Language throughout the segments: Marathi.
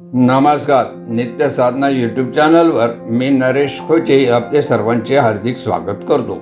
नमस्कार नित्य साधना यूट्यूब चॅनलवर मी नरेश खोचे आपले सर्वांचे हार्दिक स्वागत करतो.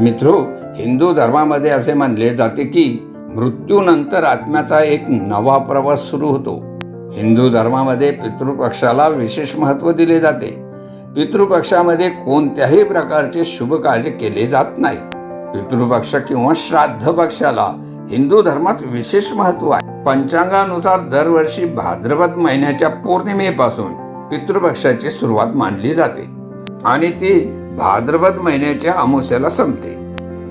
मित्रो हिंदू धर्मामध्ये असे मानले जाते की मृत्यूनंतर आत्म्याचा एक नवा प्रवास सुरू होतो. हिंदू धर्मामध्ये पितृपक्षाला विशेष महत्त्व दिले जाते. पितृपक्षामध्ये कोणत्याही प्रकारचे शुभ कार्य केले जात नाही. पितृपक्ष किंवा श्राद्ध पक्षाला हिंदू धर्मात विशेष महत्त्व आहे. पंचांगानुसार दरवर्षी भाद्रपद महिन्याच्या पौर्णिमेपासून पितृपक्षाची सुरुवात मानली जाते आणि ती भाद्रपद महिन्याच्या अमावस्याला संपते.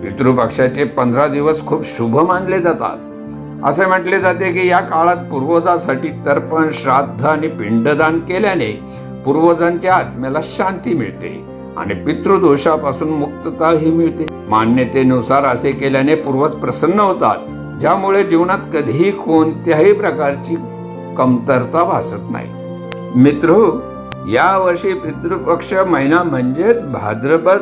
पितृपक्षाचे पंधरा दिवस खूप शुभ मानले जातात. असे म्हटले जाते की या काळात पूर्वजासाठी तर्पण श्राद्ध आणि पिंडदान केल्याने पूर्वजांच्या आत्म्याला शांती मिळते आणि पितृदोषापासून मुक्तताही मिळते. मान्यतेनुसार असे केल्याने पूर्वज प्रसन्न होतात ज्यामुळे जीवनात कधीही कोणत्याही प्रकारची कमतरता भासत नाही. मित्र या वर्षी पितृपक्ष महिना म्हणजेच भाद्रपद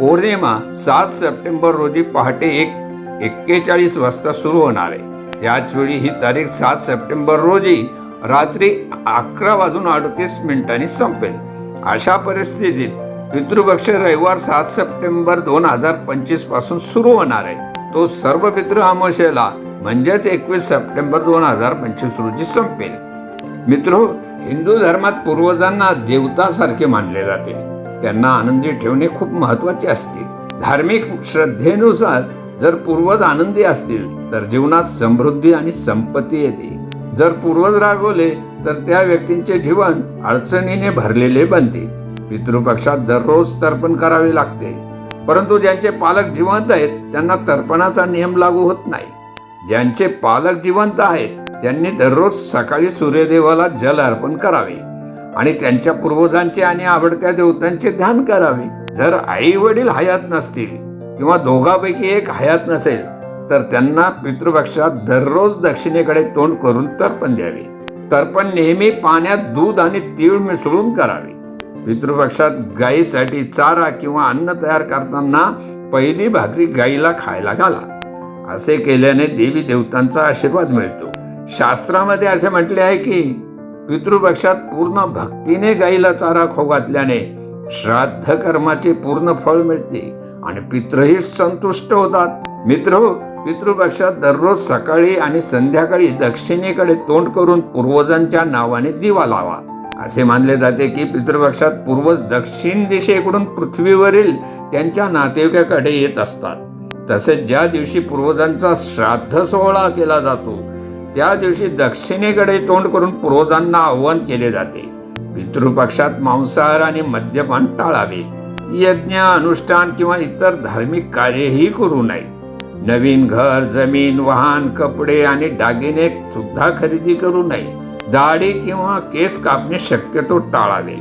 पौर्णिमा सात सप्टेंबर रोजी पहाटे एक एक्केचाळीस वाजता सुरू होणार आहे. त्याच वेळी ही तारीख सात सप्टेंबर रोजी रात्री अकरा वाजून अडतीस मिनिटांनी संपेल. अशा परिस्थितीत पितृपक्ष रविवार सात सप्टेंबर दोन हजार पंचवीसपासून सुरू होणार आहे. तो सर्व पितृ अमावस्येला म्हणजेच एकवीस सप्टेंबर दोन हजार पंचवीस रोजी संपेल. मित्र हिंदू धर्मात पूर्वजांना देवतासारखे मानले जाते. त्यांना आनंदी ठेवणे खूप महत्त्वाचे असते. धार्मिक श्रद्धेनुसार जर पूर्वज आनंदी असतील तर जीवनात समृद्धी आणि संपत्ती येते. जर पूर्वज रागवले तर त्या व्यक्तींचे जीवन अडचणीने भरलेले बनते. पितृपक्षात दररोज तर्पण करावे लागते. परंतु ज्यांचे पालक जिवंत आहेत त्यांना तर्पणाचा नियम लागू होत नाही. ज्यांचे पालक जिवंत आहेत त्यांनी दररोज सकाळी सूर्यदेवाला जल अर्पण करावे आणि त्यांच्या पूर्वजांचे आणि आवडत्या देवतांचे ध्यान करावे. जर आई वडील हयात नसतील किंवा दोघापैकी एक हयात नसेल तर त्यांना पितृपक्षात दररोज दक्षिणेकडे तोंड करून तर्पण द्यावे. तर्पण नेहमी पाण्यात दूध आणि तीळ मिसळून करावे. पितृपक्षात गायीसाठी चारा किंवा अन्न तयार करताना पहिली भाकरी गायीला खायला घाला. असे केल्याने देवी देवतांचा आशीर्वाद मिळतो. शास्त्रामध्ये असे म्हटले आहे की पितृपक्षात पूर्ण भक्तीने गायीला चारा खो घातल्याने श्राद्ध कर्माचे पूर्ण फळ मिळते आणि पित्रही संतुष्ट होतात. मित्र पितृपक्षात दररोज सकाळी आणि संध्याकाळी दक्षिणेकडे तोंड करून पूर्वजांच्या नावाने दिवा लावा. असे मानले जाते की पितृपक्षात पूर्वज दक्षिण दिशेकडून पृथ्वीवरील त्यांच्या नातेवाईकाकडे येत असतात. तसेच ज्या दिवशी पूर्वजांचा श्राद्ध सोहळा केला जातो त्या दिवशी दक्षिणेकडे तोंड करून पूर्वजांना आव्हान केले जाते. पितृपक्षात मांसाहार आणि मद्यपान टाळावे. यज्ञ अनुष्ठान किंवा इतर धार्मिक कार्यही करू नये नवीन घर जमीन वाहन कपडे आणि दागिने सुद्धा खरेदी करू नये दाढी किंवा केस कापणे शक्यतो टाळावे.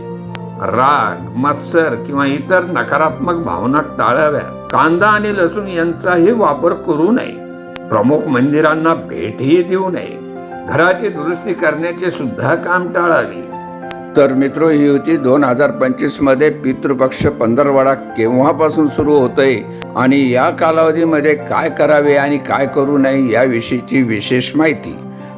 राग मत्सर किंवा इतर नकारात्मक भावना टाळाव्या कांदा आणि लसूण यांचाही वापर करू नये. प्रमुख मंदिरांना भेटही देऊ नये. घराची दुरुस्ती करण्याचे सुद्धा काम टाळावे. तर मित्र ही होती दोन हजार पंचवीसमध्ये पितृपक्ष पंधरवाडा केव्हापासून सुरू होतोय आणि या कालावधीमध्ये काय करावे आणि काय करू नये याविषयीची विशेष माहिती